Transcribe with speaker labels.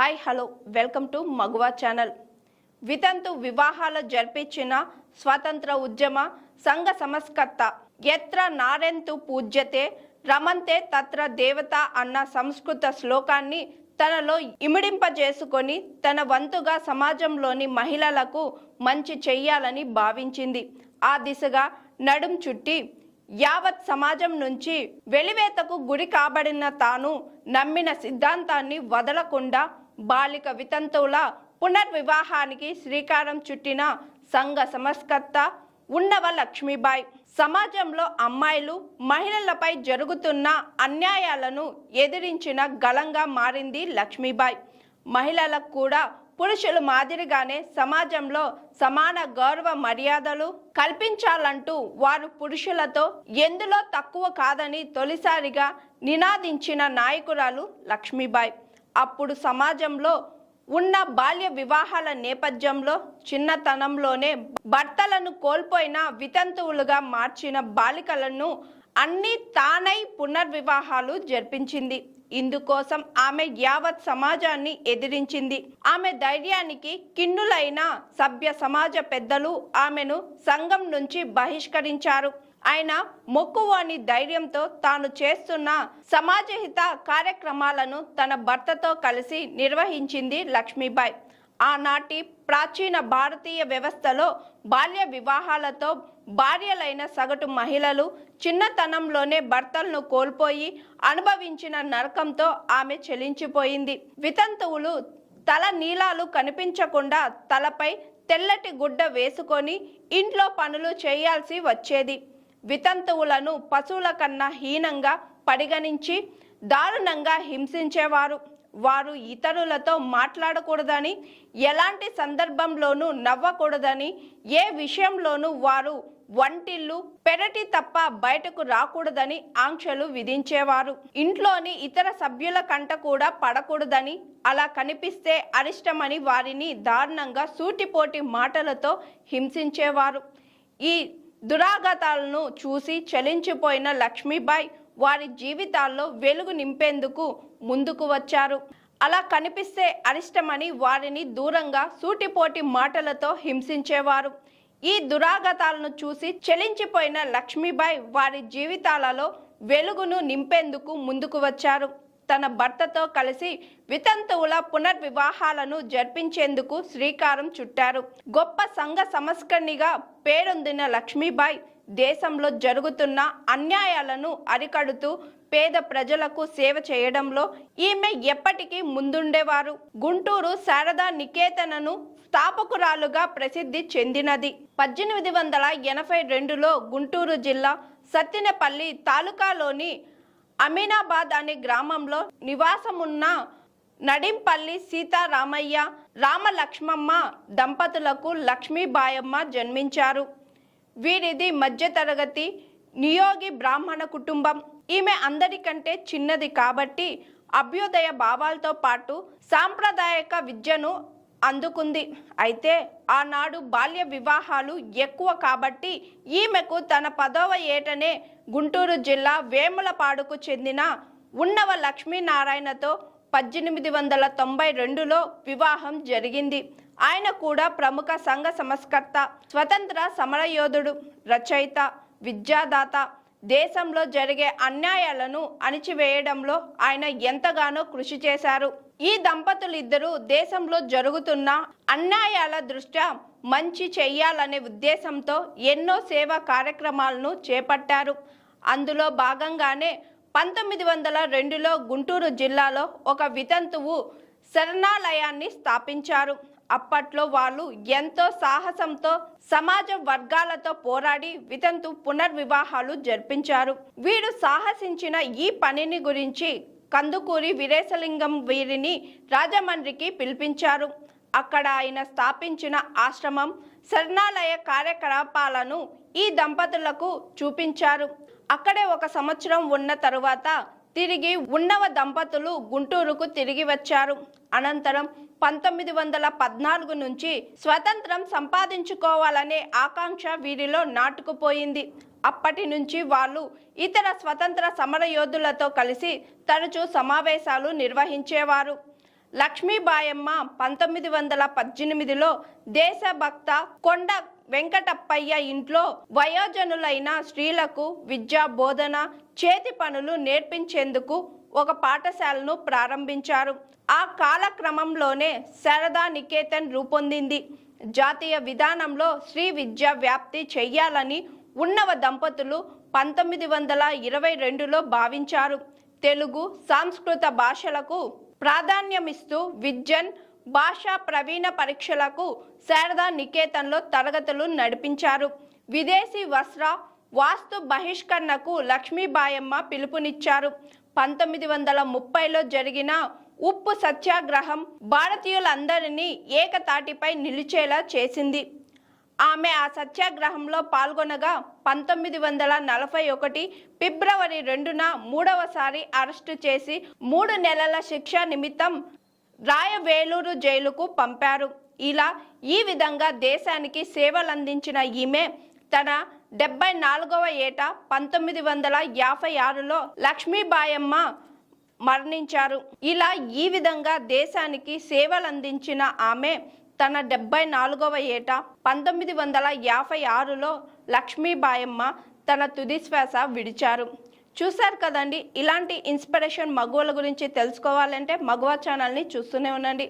Speaker 1: Hi hello. Welcome to Maguva channel. వితంతు వివాహాలు జరిపించిన స్వతంత్ర ఉద్యమ సంఘ సంస్కర్త ఎత్ర నారెంతు పూజ్యతే రమంతే తత్ర దేవత అన్న సంస్కృత శ్లోకాన్ని తనలో ఇమిడింపజేసుకొని తన వంతుగా సమాజంలోని మహిళలకు మంచి చెయ్యాలని భావించింది. ఆ దిశగా నడుం చుట్టి యావత్ సమాజం నుంచి వెలివేతకు గురి కాబడిన తాను నమ్మిన సిద్ధాంతాన్ని వదలకుండా బాలిక వితంతువుల పునర్వివాహానికి శ్రీకారం చుట్టిన సంఘ సంస్కర్త ఉన్నవ లక్ష్మీబాయి. సమాజంలో అమ్మాయిలు మహిళలపై జరుగుతున్న అన్యాయాలను ఎదిరించిన గలంగా మారింది లక్ష్మీబాయి. మహిళలకు కూడా పురుషుల మాదిరిగానే సమాజంలో సమాన గౌరవ మర్యాదలు కల్పించాలంటూ వారు పురుషులతో ఎందులో తక్కువ కాదని తొలిసారిగా నినాదించిన నాయకురాలు లక్ష్మీబాయి. అప్పుడు సమాజంలో ఉన్న బాల్య వివాహాల నేపథ్యంలో చిన్నతనంలోనే భర్తలను కోల్పోయిన వితంతువులుగా మార్చిన బాలికలను అన్ని తానై పునర్వివాహాలు జరిపించింది. ఇందుకోసం ఆమె యావత్ సమాజాన్ని ఎదిరించింది. ఆమె ధైర్యానికి కిన్నులైన సభ్య సమాజ పెద్దలు ఆమెను సంఘం నుంచి బహిష్కరించారు. ఆయన మొక్కువాని ధైర్యంతో తాను చేస్తున్న సమాజహిత కార్యక్రమాలను తన భర్తతో కలిసి నిర్వహించింది లక్ష్మీబాయి. ఆనాటి ప్రాచీన భారతీయ వ్యవస్థలో బాల్య వివాహాలతో భార్యలైన సగటు మహిళలు చిన్నతనంలోనే భర్తలను కోల్పోయి అనుభవించిన నరకంతో ఆమె చెలించిపోయింది. వితంతువులు తల నీలాలు కనిపించకుండా తలపై తెల్లటి గుడ్డ వేసుకొని ఇంట్లో పనులు చేయాల్సి వచ్చేది. వితంతువులను పశువుల కన్నా హీనంగా పరిగణించి దారుణంగా హింసించేవారు. వారు ఇతరులతో మాట్లాడకూడదని ఎలాంటి సందర్భంలోనూ నవ్వకూడదని ఏ విషయంలోనూ వారు వంటిల్లు పెరటి తప్ప బయటకు రాకూడదని ఆంక్షలు విధించేవారు. ఇంట్లోని ఇతర సభ్యుల కంట కూడా పడకూడదని అలా కనిపిస్తే అరిష్టమని వారిని దారుణంగా సూటిపోటి మాటలతో హింసించేవారు. ఈ దురాఘాతాలను చూసి చలించిపోయిన లక్ష్మీబాయి వారి జీవితాల్లో వెలుగు నింపేందుకు ముందుకు వచ్చారు. అలా కనిపిస్తే అరిష్టమని వారిని దూరంగా సూటిపోటి మాటలతో హింసించేవారు. ఈ దురాగతాలను చూసి చలించిపోయిన లక్ష్మీబాయి వారి జీవితాలలో వెలుగును నింపేందుకు ముందుకు వచ్చారు. తన భర్తతో కలిసి వితంతువుల పునర్వివాహాలను జరిపించేందుకు శ్రీకారం చుట్టారు. గొప్ప సంఘ సంస్కరణిగా పేరొందిన లక్ష్మీబాయి దేశంలో జరుగుతున్న అన్యాయాలను అరికడుతూ పేద ప్రజలకు సేవ చేయడంలో ఈమె ఎప్పటికీ ముందుండేవారు. గుంటూరు శారదా నికేతనను స్థాపకురాలుగా ప్రసిద్ధి చెందినది. పద్దెనిమిది వందల ఎనభై రెండులో గుంటూరు జిల్లా సత్తినపల్లి తాలూకాలోని అమీనాబాద్ అనే గ్రామంలో నివాసమున్న నడింపల్లి సీతారామయ్య రామలక్ష్మమ్మ దంపతులకు లక్ష్మీబాయమ్మ జన్మించారు. వీరిది మధ్యతరగతి నియోగి బ్రాహ్మణ కుటుంబం. ఈమె అందరికంటే చిన్నది కాబట్టి అభ్యుదయ భావాలతో పాటు సాంప్రదాయక విద్యను అందుకుంది. అయితే ఆనాడు బాల్య వివాహాలు ఎక్కువ కాబట్టి ఈమెకు తన పదవ ఏటనే గుంటూరు జిల్లా వేములపాడుకు చెందిన ఉన్నవ లక్ష్మీనారాయణతో పద్దెనిమిది వందల తొంభై రెండులో వివాహం జరిగింది. ఆయన కూడా ప్రముఖ సంఘ సంస్కర్త స్వతంత్ర సమరయోధుడు రచయిత విద్యాదాత. దేశంలో జరిగే అన్యాయాలను అణిచివేయడంలో ఆయన ఎంతగానో కృషి చేశారు. ఈ దంపతులిద్దరూ దేశంలో జరుగుతున్న అన్యాయాల దృష్ట్యా మంచి చెయ్యాలనే ఉద్దేశంతో ఎన్నో సేవా కార్యక్రమాలను చేపట్టారు. అందులో భాగంగానే పంతొమ్మిది వందల రెండులో గుంటూరు జిల్లాలో ఒక వితంతువు శరణాలయాన్ని స్థాపించారు. అప్పట్లో వాళ్ళు ఎంతో సాహసంతో సమాజ వర్గాలతో పోరాడి వితంతు పునర్వివాహాలు జరిపించారు. వీరు సాహసించిన ఈ పనిని గురించి కందుకూరి వీరేశలింగం వీరిని రాజమండ్రికి పిలిపించారు. అక్కడ ఆయన స్థాపించిన ఆశ్రమం శరణాలయ కార్యకలాపాలను ఈ దంపతులకు చూపించారు. అక్కడే ఒక సంవత్సరం ఉన్న తరువాత తిరిగి ఉన్నవ దంపతులు గుంటూరుకు తిరిగి వచ్చారు. అనంతరం పంతొమ్మిది వందల పద్నాలుగు నుంచి స్వతంత్రం సంపాదించుకోవాలనే ఆకాంక్ష వీరిలో నాటుకుపోయింది. అప్పటి నుంచి వాళ్ళు ఇతర స్వతంత్ర సమర యోధులతో కలిసి తరచూ సమావేశాలు నిర్వహించేవారు. లక్ష్మీబాయమ్మ పంతొమ్మిది వందల పద్దెనిమిదిలో దేశభక్త కొండ వెంకటప్పయ్య ఇంట్లో వయోజనులైన స్త్రీలకు విద్యా బోధన చేతి పనులు నేర్పించేందుకు ఒక పాఠశాలను ప్రారంభించారు. ఆ కాలక్రమంలోనే శారదా నికేతన్ రూపొందింది. జాతీయ విధానంలో శ్రీ విద్యా వ్యాప్తి చెయ్యాలని ఉన్నవ దంపతులు పంతొమ్మిది వందల ఇరవై రెండులో భావించారు. తెలుగు సంస్కృత భాషలకు ప్రాధాన్యమిస్తూ విద్యన్ భాషా ప్రవీణ పరీక్షలకు శారదా నికేతన్లో తరగతులు నడిపించారు. విదేశీ వస్త్ర వాస్తు బహిష్కరణకు లక్ష్మీబాయమ్మ పిలుపునిచ్చారు. పంతొమ్మిది వందల ముప్పైలో జరిగిన ఉప్పు సత్యాగ్రహం భారతీయులందరినీ ఏకతాటిపై నిలిచేలా చేసింది. ఆమె ఆ సత్యాగ్రహంలో పాల్గొనగా పంతొమ్మిది వందల నలభై ఒకటి ఫిబ్రవరి రెండున మూడవసారి అరెస్టు చేసి మూడు నెలల శిక్ష నిమిత్తం రాయవేలూరు జైలుకు పంపారు. ఇలా ఈ విధంగా దేశానికి సేవలందించిన ఈమె తన డెబ్బై నాలుగవ ఏట పంతొమ్మిది వందల యాభై ఆరులో లక్ష్మీబాయమ్మ మరణించారు. ఇలా ఈ విధంగా దేశానికి సేవలందించిన ఆమె తన డెబ్బై నాలుగవ ఏట పంతొమ్మిది వందల యాభై ఆరులో లక్ష్మీబాయమ్మ తన తుది శ్వాస విడిచారు. చూశారు కదండి ఇలాంటి ఇన్స్పిరేషన్ మగువల గురించి తెలుసుకోవాలంటే మగువ ఛానల్ని చూస్తూనే ఉండండి.